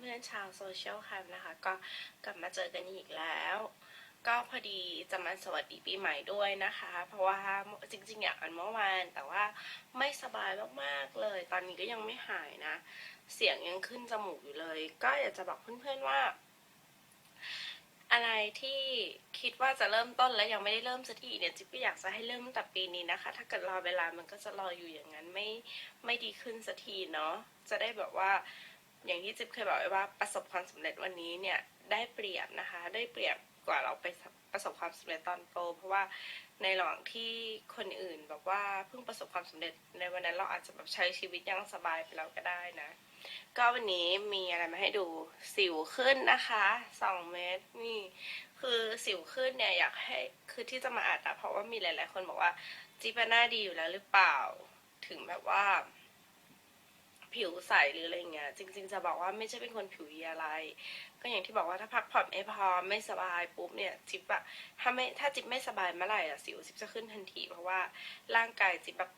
เพื่อนๆชาวโซเชียลแคมนะคะ ก็กลับมาเจอกันอีกแล้ว ก็พอดีจะมาสวัสดีปีใหม่ด้วยนะคะ เพราะว่าจริงๆอยากอันเมื่อวาน แต่ว่าไม่สบายมากๆเลย ตอนนี้ก็ยังไม่หายนะ เสียงยังขึ้นจมูกอยู่เลย ก็อยากจะบอกเพื่อนๆว่า อะไรที่คิดว่าจะเริ่มต้นแล้วยังไม่ได้เริ่มสักทีเนี่ยจิ๊บก็อยากจะให้เริ่มตั้งแต่ปีนี้นะคะ ถ้าเกิดรอเวลามันก็จะรออยู่อย่างนั้นไม่ไม่ดีขึ้นสักทีเนาะจะได้แบบว่า อย่างที่จิ๊บเคยบอกไว้ว่าประสบความสำเร็จวันนี้เนี่ยได้เปรียบนะคะ ได้เปรียบกว่าเราไปประสบความสำเร็จตอนโต เพราะว่าในระหว่างที่คนอื่นแบบว่าเพิ่งประสบความสำเร็จในวันนั้นเราอาจจะแบบใช้ชีวิตยังสบายไปแล้วก็ได้นะ ก็วันนี้มีอะไรมาให้ดูสิวขึ้นนะคะสองเมตรนี่คือสิวขึ้นเนี่ยอยากให้คือที่จะมาอัดอะเพราะว่ามีหลาย ๆ คนบอกว่าจิ๊บหน้าดีอยู่แล้วหรือเปล่า ถึงแบบว่า ผิวใสหรืออะไรเงี้ยจริง ๆ จะบอกว่าไม่ใช่เป็นคนผิวดีอะไร ก็อย่างที่บอกว่าถ้าพักผ่อนไม่พอไม่สบายปุ๊บเนี่ยจิ๊บอะถ้าไม่ถ้าจิ๊บไม่สบายเมื่อไหร่อะสิวจิ๊บจะขึ้นทันที เพราะว่าร่างกายจิ๊บแบบ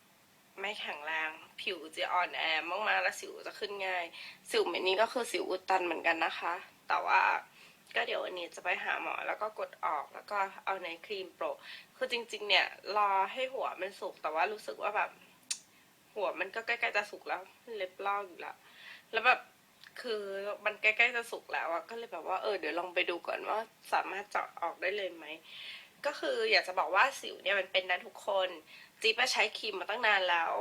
ไม่แข็งแรง ผิวจะอ่อนแอมากๆแล้วสิวจะขึ้นง่าย สิวเม็ดนี้ก็คือสิวอุดตันเหมือนกันนะคะ แต่ว่าก็เดี๋ยววันนี้จะไปหาหมอแล้วก็กดออกแล้วก็เอาในครีมโปรคือจริง ๆ เนี่ยรอให้หัวมันสุกแต่ว่ารู้สึกว่าแบบ หัวมันก็ใกล้ๆจะสุกแล้ว เล็บลอกอยู่แล้ว แล้วแบบคือมันใกล้ๆจะสุกแล้วอะก็เลยแบบว่าเออเดี๋ยวลองไปดูก่อนว่าสามารถเจาะออกได้เลยไหมก็คืออยากจะบอกว่าสิวเนี่ยมันเป็นนะทุกคนจิ๊บอะใช้ครีมมาตั้งนานแล้ว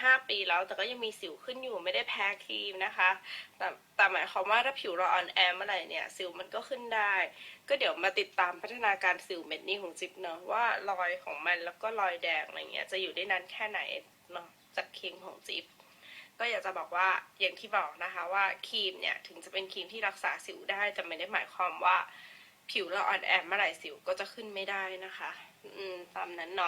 ห้าปีแล้วแต่ก็ยังมีสิวขึ้นอยู่ไม่ได้แพ้ครีมนะคะ แต่แต่หมายความว่าถ้าผิวเราอ่อนแอเมื่อไหร่เนี่ย สิวมันก็ขึ้นได้ ก็เดี๋ยวมาติดตามพัฒนาการสิวเม็ดนี้ของจิ๊บเนาะว่ารอยของมันแล้วก็รอยแดงอะไรเงี้ยจะอยู่ได้นานแค่ไหนเนาะ จากครีมของจิ๊บก็อยากจะบอกว่าอย่างที่บอกนะคะว่าครีมเนี่ยถึงจะเป็นครีมที่รักษาสิวได้ แต่ไม่ได้หมายความว่า ผิวเราอ่อนแอเมื่อไหร่สิวก็จะขึ้นไม่ได้นะคะ อืมตามนั้นเนาะ